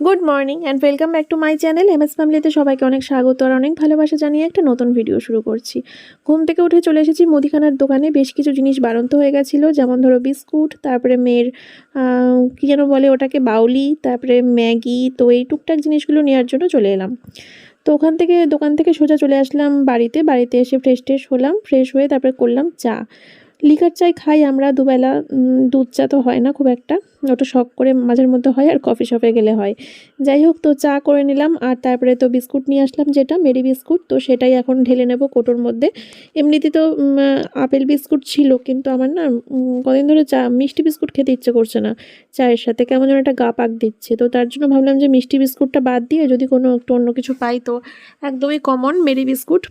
Good morning and welcome back to my channel M S ফ্যামিলিতে সবাইকে অনেক স্বাগত আর অনেক ভালোবাসা জানিয়ে একটা নতুন ভিডিও শুরু করছি। ঘুম থেকে উঠে চলে এসেছি মুদিখানার দোকানে। বেশ কিছু জিনিস বাড়ন্ত হয়ে গেছিল, যেমন ধরো বিস্কুট, তারপরে মেয়ের কী যেন বলে ওটাকে, বাউলি, তারপরে ম্যাগি, তো এই টুকটাক জিনিসগুলো নেওয়ার জন্য চলে এলাম। তো ওখান থেকে, দোকান থেকে সোজা চলে আসলাম বাড়িতে। বাড়িতে এসে ফ্রেশ ট্রেশ হলাম ফ্রেশ হয়ে তারপরে করলাম চা। লিকার চাই খাই আমরা দুবেলা দুধ চা তো হয় না খুব একটা। ওটা শখ করে মাঝের মধ্যে হয় আর কফি শপে গেলে হয়। যাই হোক, তো চা করে নিলাম আর তারপরে তো বিস্কুট নিয়ে আসলাম যেটা, মেরি বিস্কুট। তো সেটাই এখন ঢেলে নেব কোটোর মধ্যে। এমনিতে তো আপেল বিস্কুট ছিল কিন্তু আমার না কদিন ধরে চা, মিষ্টি বিস্কুট খেতে ইচ্ছে করছে না চায়ের সাথে। কেমন যেন একটা গা পাক দিচ্ছে। তো তার জন্য ভাবলাম যে মিষ্টি বিস্কুটটা বাদ দিয়ে যদি কোনো একটু অন্য কিছু পাই তো একদমই কমন মেরি বিস্কুট।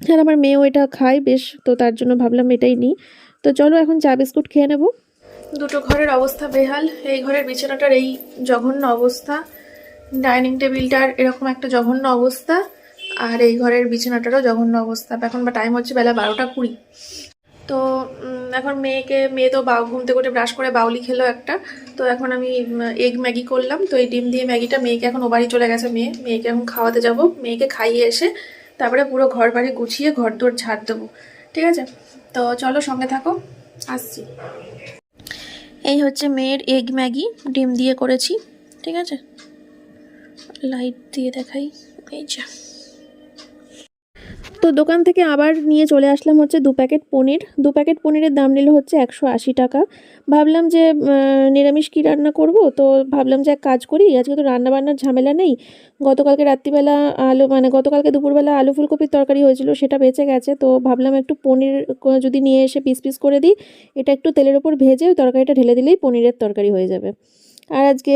আর আমার মেয়েও এটা খায়, বেশ, তো তার জন্য ভাবলাম এটাই নিই। তো চলো এখন চা বিস্কুট খেয়ে নেব। দুটো ঘরের অবস্থা বেহাল। এই ঘরের বিছানাটার এই জঘন্য অবস্থা। ডাইনিং টেবিলটার এরকম একটা জঘন্য অবস্থা। আর এই ঘরের বিছানাটারও জঘন্য অবস্থা। এখন বা টাইম হচ্ছে বেলা বারোটা কুড়ি। তো এখন মেয়েকে, মেয়ে তো বাউ ঘুমতে উঠে ব্রাশ করে বাউলি খেলো একটা। তো এখন আমি এগ ম্যাগি করলাম। তো এই ডিম দিয়ে ম্যাগিটা মেয়েকে এখন ও বাড়ি চলে গেছে মেয়ে। মেয়েকে এখন খাওয়াতে যাব। মেয়েকে খাইয়ে এসে তারপরে পুরো ঘর বাড়ি গুছিয়ে ঘর দোর ঝাড় দেবো। ঠিক আছে? তো চলো সঙ্গে থাকো। আসছি। এই হচ্ছে মেয়ের এগ ম্যাগি। ডিম দিয়ে করেছি। ঠিক আছে? লাইট দিয়ে দেখাই। এই যা। তো দোকান থেকে আবার নিয়ে চলে আসলাম হচ্ছে দু প্যাকেট পনির। দু প্যাকেট পনিরের দাম নিল হচ্ছে একশো আশি টাকা। ভাবলাম যে নিরামিষ কী রান্না করব? তো ভাবলাম যে এক কাজ করি, আজকে তো রান্না বান্নার ঝামেলা নেই। গতকালকে রাত্রিবেলা আলু মানে গতকালকে দুপুরবেলা আলু ফুলকপির তরকারি হয়েছিল, সেটা বেঁচে গেছে। তো ভাবলাম একটু পনির যদি নিয়ে এসে পিস পিস করে দিই, এটা একটু তেলের ওপর ভেজে ওই তরকারিটা ঢেলে দিলেই পনিরের তরকারি হয়ে যাবে। আর আজকে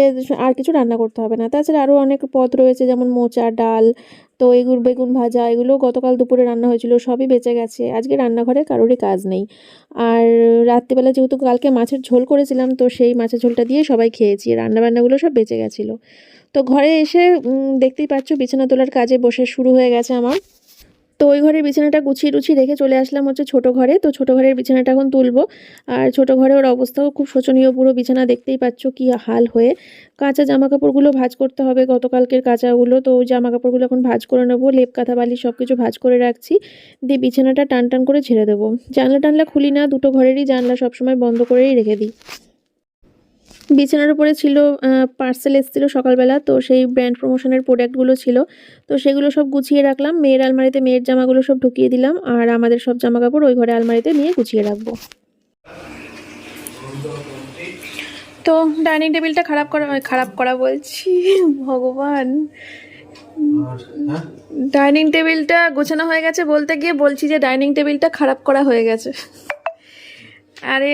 আর কিছু রান্না করতে হবে না। তাছাড়া আরও অনেক পদ রয়েছে, যেমন মোচা, ডাল, তো এগুলো বেগুন ভাজা, এগুলো গতকাল দুপুরে রান্না হয়েছিল, সবই বেঁচে গেছে। আজকে রান্নাঘরে কারোরই কাজ নেই। আর রাত্রিবেলা যেহেতু কালকে মাছের ঝোল করেছিলাম, তো সেই মাছের ঝোলটা দিয়ে সবাই খেয়েছি। রান্না বান্নাগুলো সব বেঁচে গেছিল। তো ঘরে এসে দেখতেই পাচ্ছ বিছানা তোলার কাজে বসে শুরু হয়ে গেছে আমার। তো ওই ঘরের বিছানাটা গুছিয়ে টুছিয়ে রেখে চলে আসলাম হচ্ছে ছোটো ঘরে। তো ছোটো ঘরের বিছানাটা এখন তুলবো। আর ছোটো ঘরে ওর অবস্থাও খুব শোচনীয়। পুরো বিছানা দেখতেই পাচ্ছ কি হাল হয়ে। কাঁচা জামা কাপড়গুলো ভাঁজ করতে হবে গতকালকের কাঁচাগুলো। তো জামা কাপড়গুলো এখন ভাঁজ করে নেব। লেপ, কাঁথা, বালি সব কিছু ভাঁজ করে রাখছি। দিয়ে বিছানাটা টান টান করে ছেড়ে দেবো। জানলা টানলা খুলি না, দুটো ঘরেরই জানলা সবসময় বন্ধ করেই রেখে দিই। বিছানার উপরে ছিল পার্সেল এসেছিল সকালবেলা তো সেই ব্র্যান্ড প্রমোশনের প্রোডাক্টগুলো ছিল। তো সেগুলো সব গুছিয়ে রাখলাম মেয়ের আলমারিতে মেয়ের জামাগুলো সব ঢুকিয়ে দিলাম আর আমাদের সব জামা কাপড় ওই ঘরে আলমারিতে নিয়ে গুছিয়ে রাখব। তো ডাইনিং টেবিলটা খারাপ করা খারাপ করা বলছি ভগবান। ডাইনিং টেবিলটা গোছানো হয়ে গেছে বলতে গিয়ে বলছি যে ডাইনিং টেবিলটা খারাপ করা হয়ে গেছে। আরে,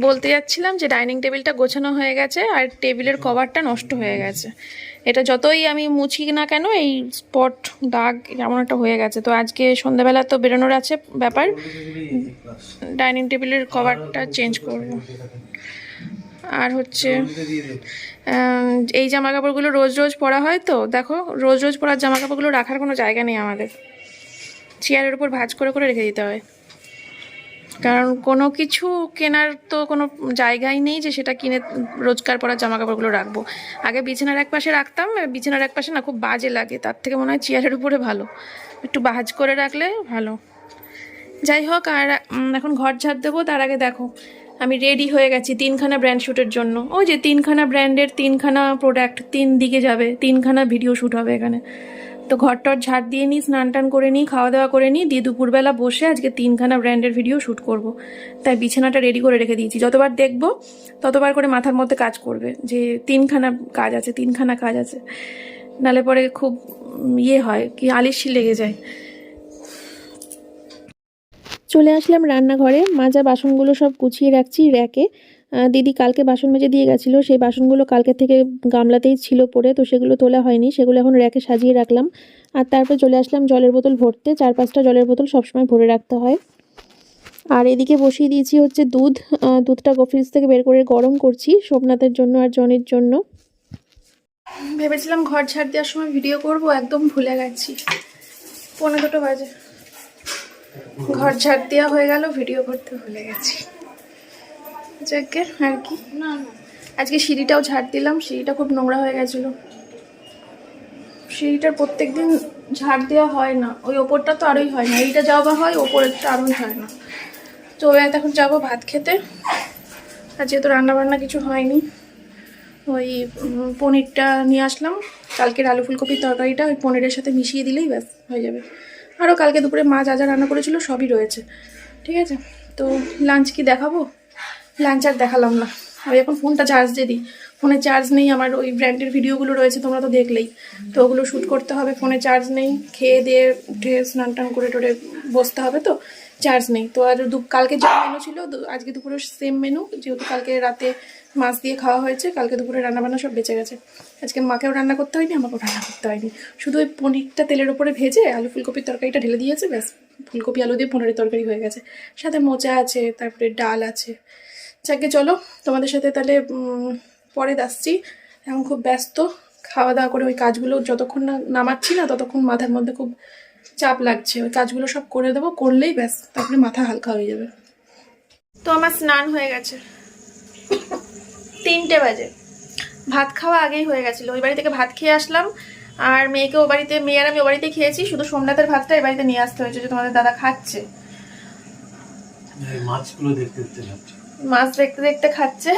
বলতে যাচ্ছিলাম যে ডাইনিং টেবিলটা গোছানো হয়ে গেছে আর টেবিলের কভারটা নষ্ট হয়ে গেছে। এটা যতই আমি মুছি না কেন, এই স্পট দাগ এমন একটা হয়ে গেছে। তো আজকে সন্ধ্যাবেলা তো বেরোনোর আছে ব্যাপার। ডাইনিং টেবিলের কভারটা চেঞ্জ করব। আর হচ্ছে এই জামা কাপড়গুলো রোজ রোজ পরা হয় তো? দেখো, রোজ রোজ পরার জামা কাপড়গুলো রাখার কোনো জায়গা নেই আমাদের। চেয়ারের উপর ভাঁজ করে করে রেখে দিতে হয়। কারণ কোনো কিছু কেনার তো কোনো জায়গাই নেই যে সেটা কিনে রোজকার পরা জামা কাপড়গুলো রাখব। আগে বিছানার এক পাশে রাখতাম বিছানার এক পাশে না খুব বাজে লাগে, তার থেকে মনে হয় চেয়ারের উপরে ভালো। একটু বাজ করে রাখলে ভালো। যাই হোক, আর এখন ঘর ঝাড় দেবো, তার আগে দেখো, আমি রেডি হয়ে গেছি তিনখানা ব্র্যান্ড শ্যুটের জন্য। ওই যে তিনখানা ব্র্যান্ডের তিনখানা প্রোডাক্ট তিন দিকে যাবে, তিনখানা ভিডিও শ্যুট হবে এখানে। তো ঘরটর ঝাড় দিয়ে নিই স্নান টান করে নিই খাওয়া দাওয়া করে নিই দিয়ে দুপুরবেলা বসে আজকে তিনখানা ব্র্যান্ডের ভিডিও শ্যুট করব। তাই বিছানাটা রেডি করে রেখে দিয়েছি। যতবার দেখব, ততবার করে মাথার মধ্যে কাজ করবে যে তিনখানা কাজ আছে, তিনখানা কাজ আছে। নালে পরে খুব ইয়ে হয়, কি আলিশি লেগে যায়। চলে আসলাম রান্নাঘরে। মাজা বাসনগুলো সব গুছিয়ে রাখছি, র্যাকে। দিদি কালকে বাসন মেজে দিয়ে গেছিল। সেই বাসনগুলো কালকে থেকে গামলাতেই ছিল পড়ে, তো সেগুলো তোলা হয়নি। সেগুলো এখন র্যাকে সাজিয়ে রাখলাম। আর তারপর চলে আসলাম জলের বোতল ভরতে। চার পাঁচটা জলের বোতল সবসময় ভরে রাখতে হয়। আর এদিকে বসিয়ে দিয়েছি হচ্ছে দুধ। দুধটা ফ্রিজ থেকে বের করে গরম করছি সোমনাথের জন্য আর জনের জন্য। ভেবেছিলাম ঘর ঝাড় দেওয়ার সময় ভিডিও করব, একদম ভুলে গেছি। পনেরো দুটো বাজে। ঘর ঝাড় দেওয়া হয়ে গেল, ভিডিও করতে ভুলে গেছি। যাকে আর কি? আজকে সিঁড়িটাও ঝাড় দিলাম, সিঁড়িটা খুব নোংরা হয়ে গেছিল। সিঁড়িটার প্রত্যেক দিন ঝাড় দেওয়া হয় না, ওই ওপরটা তো আরোই হয় না, এইটা যাওয়া হয়, ওপরেরটা আরোই হয় না। তো ওই এখন যাব ভাত খেতে, আর যেহেতু রান্নাবান্না কিছু হয়নি, ওই পনিরটা নিয়ে আসলাম। কালকের আলু ফুলকপির তরকারিটা ওই পনিরের সাথে মিশিয়ে দিলেই ব্যাস, হয়ে যাবে। আরও কালকে দুপুরে মা যা যা রান্না করেছিল সবই রয়েছে, ঠিক আছে? তো লাঞ্চ কি দেখাবো? লাঞ্চ আর দেখালাম না। আমি এখন ফোনটা চার্জ দিয়ে দিই। ফোনে চার্জ নেই, আমার ওই ব্র্যান্ডের ভিডিওগুলো রয়েছে, তোমরা তো দেখলেই। তো ওগুলো শ্যুট করতে হবে ফোনে চার্জ নেই। খেয়ে দিয়ে উঠে স্নান টান করে টোরে বসতে হবে তো চার্জ নেই। তো আর দু কালকে যা মেনু ছিল আজকে দুপুরে সেম মেনু যেহেতু কালকে রাতে মাছ দিয়ে খাওয়া হয়েছে, কালকে দুপুরে রান্নাবান্না সব বেঁচে গেছে। আজকে মাকেও রান্না করতে হয়নি, আমাকেও রান্না করতে হয়নি। শুধু ওই পনিরটা তেলের ওপরে ভেজে আলু ফুলকপির তরকারিটা ঢেলে দিয়েছে, ব্যাস। ফুলকপি, আলু দিয়ে পনিরের তরকারি হয়ে গেছে। সাথে মোচা আছে, তারপরে ডাল আছে। যাকে চলো তোমাদের সাথে তাহলে পরে আসছি। এখন খুব ব্যস্ত খাওয়া দাওয়া করে ওই কাজগুলো যতক্ষণ না নামাচ্ছি না ততক্ষণ মাথার মধ্যে খুব চাপ লাগছে। ওই কাজগুলো সব করে দেবো করলেই ব্যাস তারপরে মাথা হালকা হয়ে যাবে। তো আমার স্নান হয়ে গেছে। তিনটে বাজে। ভাত খাওয়া আগেই হয়ে গেছিল। ওই বাড়ি থেকে ভাত খেয়ে আসলাম আর মেয়েকে ও বাড়িতে মেয়ে আর আমি ও বাড়িতে খেয়েছি শুধু সোমনাথের ভাতটা এ বাড়িতে নিয়ে আসতে হয়েছে যে তোমাদের দাদা খাচ্ছে। মাছগুলো দেখতে দেখতে মাছ দেখতে দেখতে খাচ্ছে।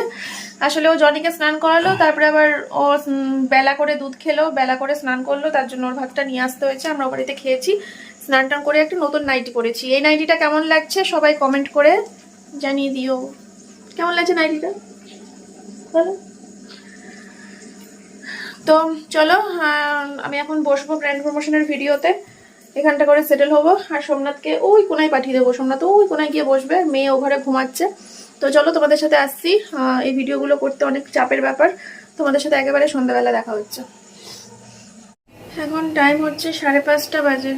আসলে ও জনিকে স্নান করালো, তারপরে আবার ও বেলা করে দুধ খেলো, বেলা করে স্নান করল, তার জন্য ওর ভাতটা নিয়ে আসতে হয়েছে, আমরা বাড়িতে খেয়েছি। স্নান টান করে একটা নতুন নাইটি পরেছি এই নাইটিটা কেমন লাগছে সবাই কমেন্ট করে জানিয়ে দিও। কেমন লাগছে নাইটিটা বলো। তো, চলো আমি এখন বসবো ব্র্যান্ড প্রমোশনের ভিডিওতে এখানটা করে সেটেল হব। আর সোমনাথকে ওই কোনায় পাঠিয়ে দেবো। সোমনাথ ওই কোনায় গিয়ে বসবে। মেয়ে ও ঘরে ঘুমাচ্ছে। তো চলো তোমাদের সাথে আসছি। এই ভিডিওগুলো করতে অনেক চাপের ব্যাপার। তোমাদের সাথে একেবারে সন্ধ্যাবেলা দেখা হচ্ছে। এখন টাইম হচ্ছে সাড়ে পাঁচটা বাজে।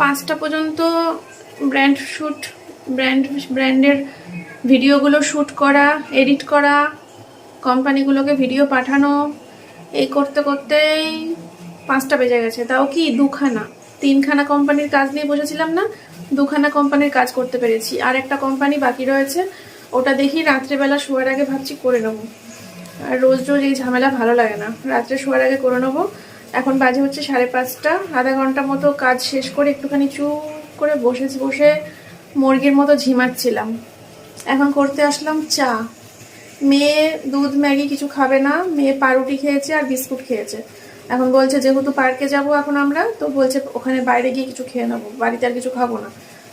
পাঁচটা পর্যন্ত ব্র্যান্ড শ্যুট ব্র্যান্ড ব্র্যান্ডের ভিডিওগুলো শ্যুট করা এডিট করা কোম্পানিগুলোকে ভিডিও পাঠানো, এই করতে করতেই পাঁচটা বেজে গেছে। তাও কি দুখানা, তিনখানা কোম্পানির কাজ নিয়ে বসেছিলাম না? দুখানা কোম্পানির কাজ করতে পেরেছি। আর একটা কোম্পানি বাকি রয়েছে, ওটা দেখি রাত্রেবেলা শোয়ার আগে ভাবছি করে নেব। আর রোজ রোজ এই ঝামেলা ভালো লাগে না। রাত্রে শোয়ার আগে করে নেব। এখন বাজে হচ্ছে সাড়ে পাঁচটা। আধা ঘণ্টা মতো কাজ শেষ করে একটুখানি চুপ করে বসে বসে মুরগির মতো ঝিমাচ্ছিলাম। এখন করতে আসলাম চা। মেয়ে দুধ ম্যাগি কিছু খাবে না, মেয়ে পাউরুটি খেয়েছে আর বিস্কুট খেয়েছে। এখন বলছে যেহেতু পার্কে যাব এখন আমরা তো বলছে ওখানে বাইরে গিয়ে কিছু খেয়ে নেব বাড়িতে আর কিছু খাব না।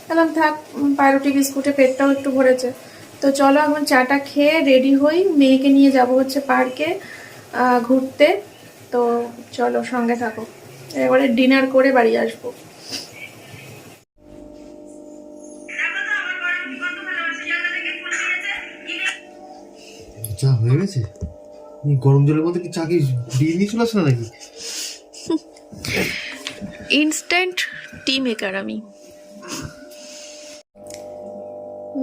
বললাম থাক উম, পাউরুটি বিস্কুটে পেটটাও একটু ভরেছে। তো চলো এখন চাটা খেয়ে রেডি হই মেয়েকে নিয়ে যাব হচ্ছে পার্কে আহ, ঘুরতে। তো চলো সঙ্গে থাকো। এবারে ডিনার করে বাড়ি আসব। চা হয়ে গেছে? গরম জলের মধ্যে কি চা কি দিয়ে নিয়ে চলে আসে নাকি? ইনস্ট্যান্ট টি মেকার আমি।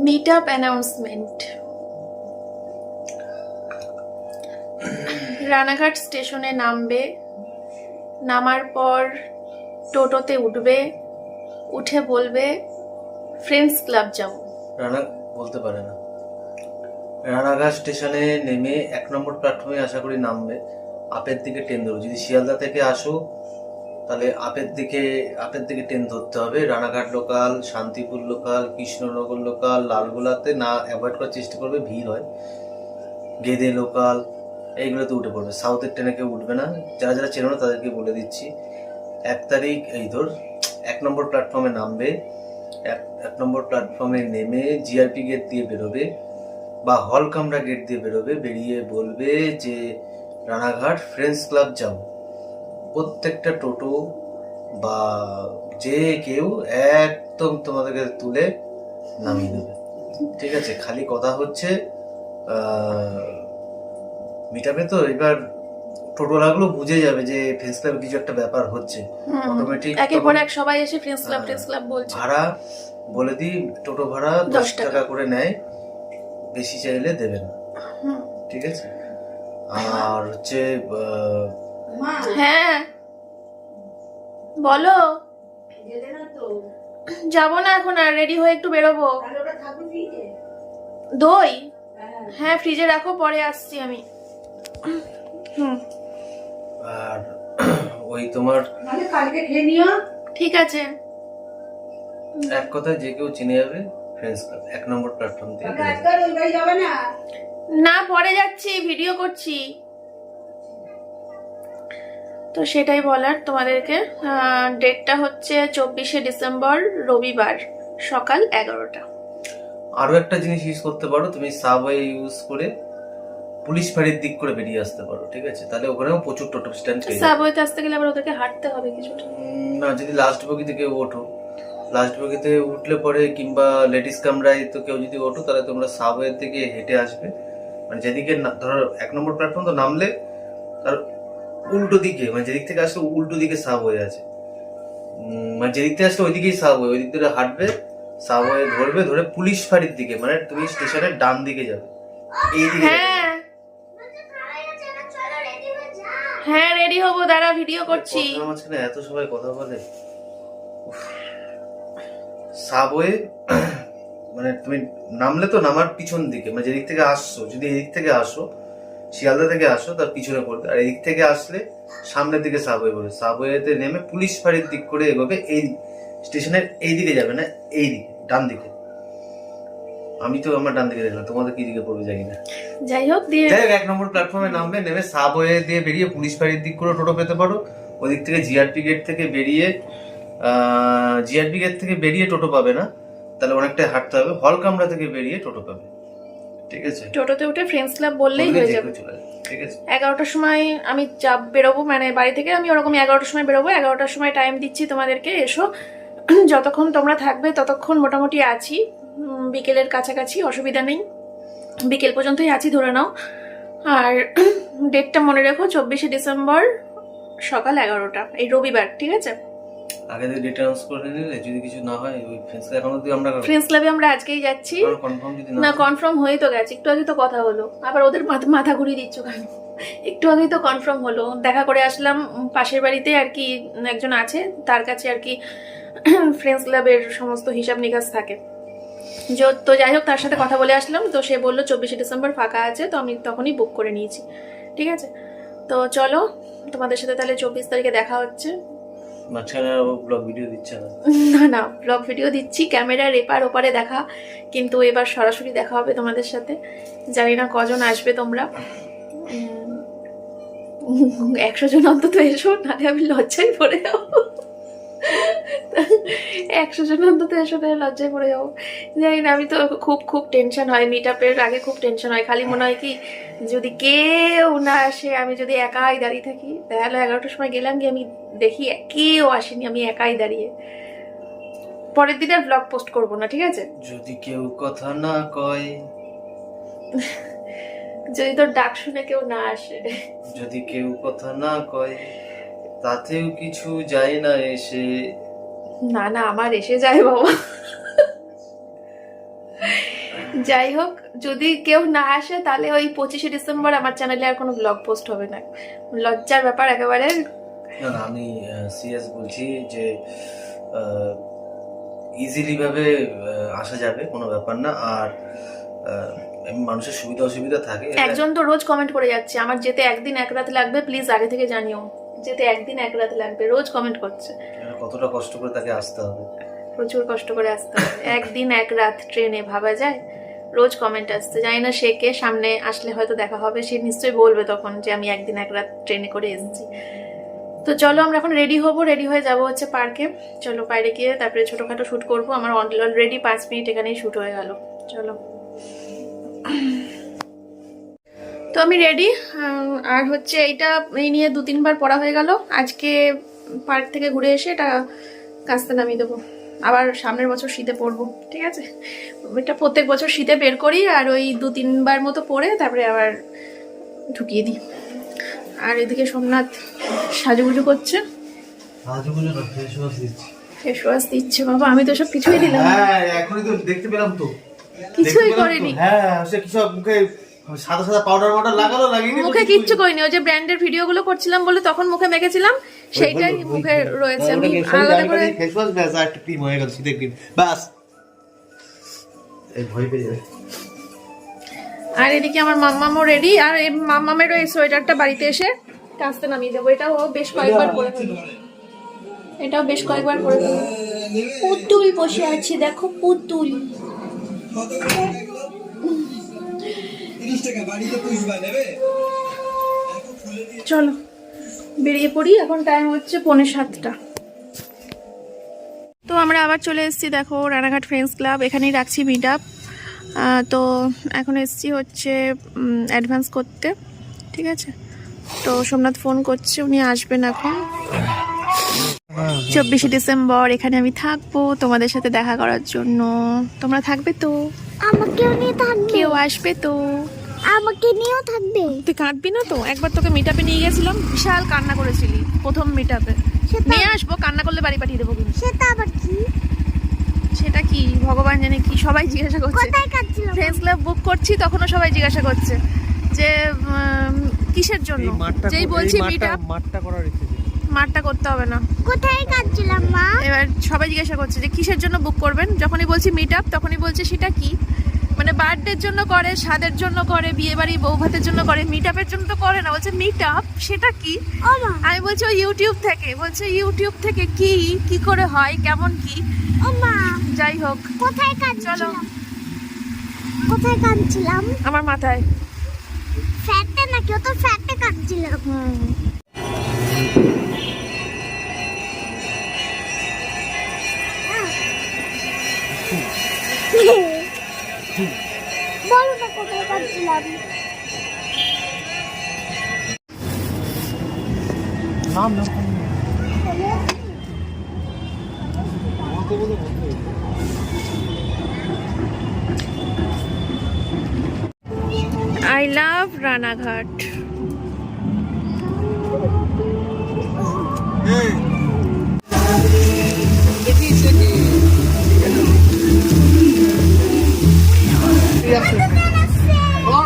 মিট আপ অ্যানাউন্সমেন্ট রানাঘাট স্টেশনে নামবে নামার পর টোটোতে উঠবে উঠে বলবে ফ্রেন্ডস ক্লাব যাব। রানা বলতে পারে না। রানাঘাট স্টেশনে নেমে এক নম্বর প্ল্যাটফর্মে আশা করি নামবে। আপের দিকে ট্রেন ধরবে। যদি শিয়ালদা থেকে আসো, তাহলে আপের দিকে আপের দিকে ট্রেন ধরতে হবে। Ranaghat local Shantipur local Krishnanagar local লালগোলাতে না অ্যাভয়েড করার চেষ্টা করবে, ভিড় হয়। গেদে লোকাল এইগুলোতে উঠে পড়বে। সাউথের ট্রেনে কেউ উঠবে না। যারা যারা চেনো না, তাদেরকে বলে দিচ্ছি। এক তারিখ, এই ধর, এক নম্বর প্ল্যাটফর্মে নামবে। এক এক নম্বর প্ল্যাটফর্মে নেমে জিআরপি গেট দিয়ে বেরোবে। বা হলকামরা গেট দিয়ে বেরোবে বেরিয়ে বলবে যে রানাঘাট ফ্রেন্ডস ক্লাব যাও প্রত্যেকটা টোটো বা যে কেউ একদম তোমাদেরকে তুলে নামিয়ে দেবে। ঠিক আছে খালি কথা হচ্ছে মিটাপে তো এবার টোটোলাগুলো বুঝে যাবে যে ফ্রেন্ডস ক্লাবে কিছু একটা ব্যাপার হচ্ছে। অটোমেটিক একের পর এক সবাই এসে ফ্রেন্ডস ক্লাব ফ্রেন্ডস ক্লাব বলছে। ভাড়া বলে দিই টোটো ভাড়া দশ। টাকা করে নেয়। বেশি চাইলে দেবে না। ঠিক আছে? আর হচ্ছে হ্যাঁ। বলো। যাব না এখন আর রেডি হয়ে একটু বেরোবো। দই? হ্যাঁ। ফ্রিজে রাখো পরে আসছি আমি। হুম। আহ, ওই তোমার কালকে খেয়ে নিও। ঠিক আছে। এক কথায় যে কেউ চিনে যাবে ফ্রেন্ডস ক্লাব এক নম্বর প্ল্যাটফর্ম থেকে না? পরে যাচ্ছি ভিডিও করছি। তো সেটাই বলার তোমাদেরকে। ডেটটা হচ্ছে চব্বিশে ডিসেম্বর রবিবার সকাল এগারোটা। আরও একটা জিনিস ইউজ করতে পারো তুমি সাবওয়ে ইউজ করে পুলিশ ফাঁড়ির দিক করে বেরিয়ে আসতে পারো ঠিক আছে? তাহলে ওখানেও প্রচুর টোটো স্ট্যান্ড সাবওয়েতে আসতে গেলে আবার ওদেরকে হাঁটতে হবে কিছুটা। না যদি লাস্ট বগি থেকে ওঠো। লাস্ট বগিতে উঠলে পরে কিংবা লেডিস কামরায় তো কেউ যদি ওঠো তাহলে তোমরা সাবওয়ে থেকে হেঁটে আসবে। মানে যেদিকে ধরো এক নম্বর প্ল্যাটফর্ম তো নামলে তার উল্টো দিকে মানে যেদিক থেকে আসলে উল্টো দিকে সাবওয়ে আছে। মানে যেদিক থেকে আসলে ওইদিকেই সাবওয়ে ওই দিক ধরে হাঁটবে সাবওয়ে ধরবে ধরে পুলিশ ফাঁড়ির দিকে মানে তুমি স্টেশনের ডান দিকে যাবে। এই দিকে হ্যাঁ। হ্যাঁ রেডি হব দাঁড়া ভিডিও করছি। মাঝখানে এত সবাই কথা বলে সাবওয়ে মানে তুমি নামলে তো নামার পিছন দিকে মানে যেদিক থেকে আসছো যদি এদিক থেকে আসো শিয়ালদা থেকে আসো তার পিছনে পড়বে। আর এদিক থেকে আসলে সামনের দিকে সাবওয়ে পড়বে সাবওয়েতে নেমে পুলিশ ফাঁড়ির দিক করে এগোবে এই স্টেশনের এই দিকে যাবে না এই দিকে ডান দিকে। আমি তো আমার ডান দিকে দেখলাম তোমাদের কি দিকে পড়বে জানি না। যাই হোক দিয়ে যাই হোক এক নম্বর প্ল্যাটফর্মে নামবে নেমে সাবওয়ে দিয়ে বেরিয়ে পুলিশ ফাঁড়ির দিক করে টোটো পেতে পারো। ওদিক থেকে জিআরপি গেট থেকে বেরিয়ে জিআরপি গেট থেকে বেরিয়ে টোটো পাবে না তাহলে অনেকটাই হাঁটতে হবে। হল কামরা থেকে বেরিয়ে টোটো পাবে। ঠিক আছে? টোটোতে উঠে ফ্রেন্ডস ক্লাব বললেই হয়ে যাবে। ঠিক আছে? এগারোটার সময় আমি যাব বেরোবো মানে বাড়ি থেকে আমি ওরকম এগারোটার সময় বেরোবো। এগারোটার সময় টাইম দিচ্ছি তোমাদেরকে এসো। যতক্ষণ তোমরা থাকবে ততক্ষণ মোটামুটি আছি। বিকেলের কাছাকাছি অসুবিধা নেই। বিকেল পর্যন্তই আছি ধরে নাও। আর ডেটটা মনে রেখো চব্বিশে ডিসেম্বর সকাল এগারোটা এই রবিবার ঠিক আছে? আগে থেকে ডেট অ্যানাউন্স করে নিলে যদি কিছু না হয় ওই ফ্রেন্ডস এখন অব্দি আমরা ফ্রেন্ডস ক্লাবে আমরা আজকেই যাচ্ছি। কনফার্ম যদি না কনফার্ম হয়ে। তো গেছে। একটু আগে তো কথা হলো। আবার ওদের মাথা মাথা ঘুরিয়ে দিচ্ছ কেন? একটু আগেই তো কনফার্ম হলো। দেখা করে আসলাম পাশের বাড়িতে আর কি একজন আছে তার কাছে আর কি ফ্রেন্ডস ক্লাবের সমস্ত হিসাব নিকাশ থাকে। যো- তো যাই হোক তার সাথে কথা বলে আসলাম। তো সে বলল চব্বিশে ডিসেম্বর ফাঁকা আছে তো আমি তখনই বুক করে নিয়েছি। ঠিক আছে? তো চলো তোমাদের সাথে তাহলে চব্বিশ তারিখে দেখা হচ্ছে। মাঝখানে ব্লগ ভিডিও দিচ্ছে না। না ব্লগ ভিডিও দিচ্ছি। ক্যামেরার এপার ওপারে দেখা, কিন্তু এবার সরাসরি দেখা হবে তোমাদের সাথে। জানি না কজন আসবে তোমরা। একশো জন অন্তত এসো, নাহলে আমি লজ্জায় পড়ে যাব। একশো জন অন্তত এসো নাহলে লজ্জায় পড়ে যাব। জানি না আমি তো খুব খুব টেনশন হয়। মিট আপের আগে খুব টেনশন হয়। খালি মনে হয় কি যদি কেউ না আসে আমি যদি একাই দাঁড়িয়ে থাকি তাহলে এগারোটার সময় গেলাম গিয়ে আমি দেখি কেউ আসেনি আমি একাই দাঁড়িয়ে। পরের দিন আর ব্লগ পোস্ট করব না ঠিক আছে? যদি কেউ কথা না কয়। যদি তোর ডাক শুনে কেউ না আসে। যদি কেউ কথা না কয়। তাতেও কিছু যায় না এসে। না না আমার এসে যায় বাবা। যাই হোক যদি কেউ না আসে তাহলে ওই পঁচিশে ডিসেম্বর আমার চ্যানেলে আর কোনো ব্লগ পোস্ট হবে না। লজ্জার ব্যাপার একেবারে। না না আমি সিরিয়াস বলছি যে ইজিলি ভাবে আসা যাবে কোনো ব্যাপার না। আর মানুষের সুবিধা অসুবিধা থাকে। একজন তো রোজ কমেন্ট করে যাচ্ছে। আমার যেতে একদিন এক রাত লাগবে প্লিজ আগে থেকে জানিও। যেতে একদিন এক রাত লাগবে রোজ কমেন্ট করছে। কতটা কষ্ট করে তাকে আসতে হবে? প্রচুর কষ্ট করে আসতে হবে। একদিন এক রাত ট্রেনে ভাবা যায় রোজ কমেন্ট আসতে জানি না সে কে সামনে আসলে হয়তো দেখা হবে সে নিশ্চয়ই বলবে তখন যে আমি একদিন এক রাত ট্রেনে করে এসেছি। তো চলো আমরা এখন রেডি হব রেডি হয়ে যাব হচ্ছে পার্কে চলো বাইরে গিয়ে তারপরে ছোটোখাটো শ্যুট করব। আমার অলরেডি পাঁচ মিনিট এখানেই শ্যুট হয়ে গেল। চলো। তো আমি রেডি আর হচ্ছে এইটা এই নিয়ে দু তিনবার পড়া হয়ে গেল। আজকে পার্ক থেকে ঘুরে এসে এটা কাস্তে নামিয়ে দেবো। আবার সামনের বছর শীতে পরবো ঠিক আছে? এটা প্রত্যেক বছর শীতে বের করি আর ওই দু তিনবার মতো পরে তারপরে আবার ঢুকিয়ে দিই। আর এদিকে সোমনাথ সাজুগুজু করছে। ফেস ওয়াশ দিচ্ছি। বাবা আমি তো সব কিছুই দিলাম। হ্যাঁ এখনই তো দেখতে পেলাম তো। কিছুই করিনি। হ্যাঁ সে কিছু মুখে সাদা সাদা পাউডার মাউডার লাগালো লাগিয়ে মুখে কিচ্ছু করিনি। ওই যে ব্র্যান্ডের ভিডিওগুলো করছিলাম বলে তখন মুখে মেখেছিলাম সেইটাই মুখে রয়েছে আমি আলাদা করে ফেস ওয়াশ ব্যাস আর একটা ক্রিম হয়ে গেল শীতের ক্রিম বাস এই ভয় পেয়ে যাবে আর এদিকে আমার মাম্মামও রেডি আর এই মাম্মামেরও এই সোয়েটারটা বাড়িতে এসে কাস্তে নামিয়ে দেবো। এটাও বেশ কয়েকবার ফেলব। এটাও বেশ কয়েকবার ফেলব। পুতুল বসে আছে দেখো পুতুল। চলো বেরিয়ে পড়ি এখন টাইম হচ্ছে পৌনে সাতটা। তো আমরা আবার চলে এসেছি দেখো রানাঘাট ফ্রেন্ডস ক্লাব এখানেই রাখছি মিট আপ তো এখন এসেছি হচ্ছে অ্যাডভান্স করতে ঠিক আছে? তো সোমনাথ ফোন করছে উনি আসবেন এখন। চব্বিশে ডিসেম্বর এখানে আমি থাকব তোমাদের সাথে দেখা করার জন্য। তোমরা থাকবে তো? আমাকেও নিয়ে কেউ আসবে তো? আমাকে নিয়েও থাকবে। তুই কাঁদবি না তো? একবার তোকে মিট আপে নিয়ে গেছিলাম বিশাল কান্না করেছিলি প্রথম মিট আপে সেটা- নিয়ে আসব কান্না করলে বাড়ি পাঠিয়ে দেবো কিন্তু। সেটা আবার কি? সেটা কি? ভগবান জানে কি সবাই জিজ্ঞাসা করছে। কোথায় কাটছিল ফ্রেন্ডস ক্লাব বুক করছি তখনও সবাই জিজ্ঞাসা করছে যে কিসের জন্য? যেই বলছি মিট আপ মাঠটা করার ইচ্ছে করতে হবে না। কোথায় কাটছিলাম মা? এবার সবাই জিজ্ঞাসা করছে যে কিসের জন্য বুক করবেন? যখনই বলছি মিট আপ তখনই বলছে সেটা কি? মানে বার্থডের জন্য করে স্বাদের জন্য করে বিয়ে বাড়ি বউ ভাতের জন্য করে মিট আপের জন্য তো করে না। বলছে মিট আপ সেটা কি? আমি বলছি ইউটিউব থেকে। বলছে ইউটিউব থেকে কি কি করে হয় কেমন কি? যাই হোক। কোথায় চলো। কোথায় কাটছিলাম আমার মাথায়। ফ্যাটে নাকি? ও তো ফ্যাটে কাটছিলাম হুম। বলো না কোথায় কাটছিলাম নাম নাম। বলতে বলে বলতে আই লাভ রানাঘাট ওই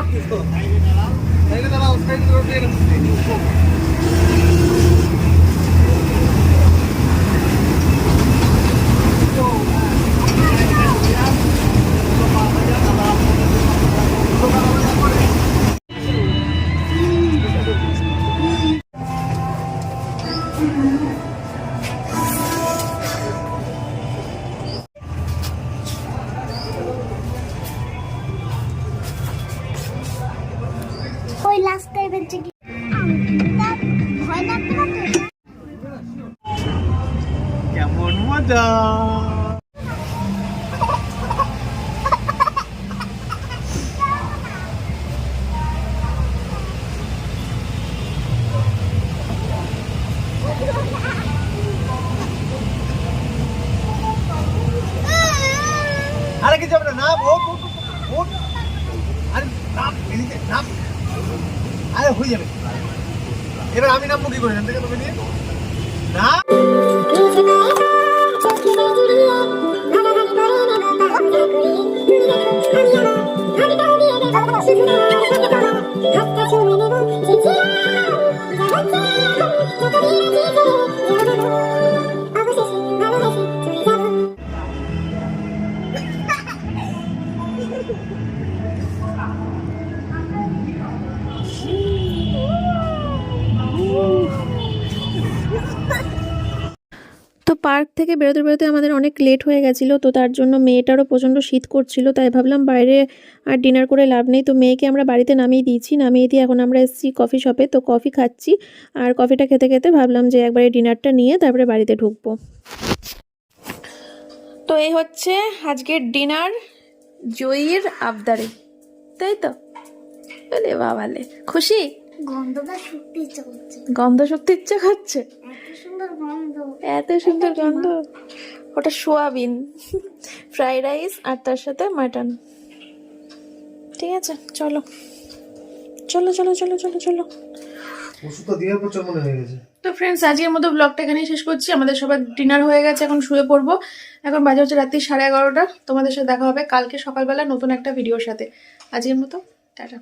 থেকে বেরোতে বেরোতে আমাদের অনেক লেট হয়ে গেছিল, তো তার জন্য মেয়েটারও প্রচণ্ড শীত করছিল, তাই ভাবলাম বাইরে আর ডিনার করে লাভ নেই। তো মেয়েকে আমরা বাড়িতে নামিয়ে দিয়েছি, নামিয়ে দিয়ে এখন আমরা এসেছি কফি শপে তো কফি খাচ্ছি আর কফিটা খেতে খেতে ভাবলাম যে একবারে ডিনারটা নিয়ে তারপরে বাড়িতে ঢুকবো। তো এই হচ্ছে আজকের ডিনার জয়ীর আবদারে, তাই তো? বলে বাবালে, খুশি? গন্ধটা গন্ধ শক্তি ইচ্ছে করছে? এত সুন্দর গন্ধ। এত সুন্দর গন্ধ? ওটা সোয়াবিন ফ্রাইড রাইস আর তার সাথে মাটন। ঠিক আছে চলো। চলো চলো চলো চলো চলো। মনে হয়ে তো ফ্রেন্ডস আজকের মতো ব্লগটা এখানেই শেষ করছি। আমাদের সবার ডিনার হয়ে গেছে এখন শুয়ে পড়ব। এখন বাজে হচ্ছে রাত্রি সাড়ে এগারোটা। তোমাদের সাথে দেখা হবে কালকে সকালবেলা নতুন একটা ভিডিওর সাথে। আজকের মতো টাটা।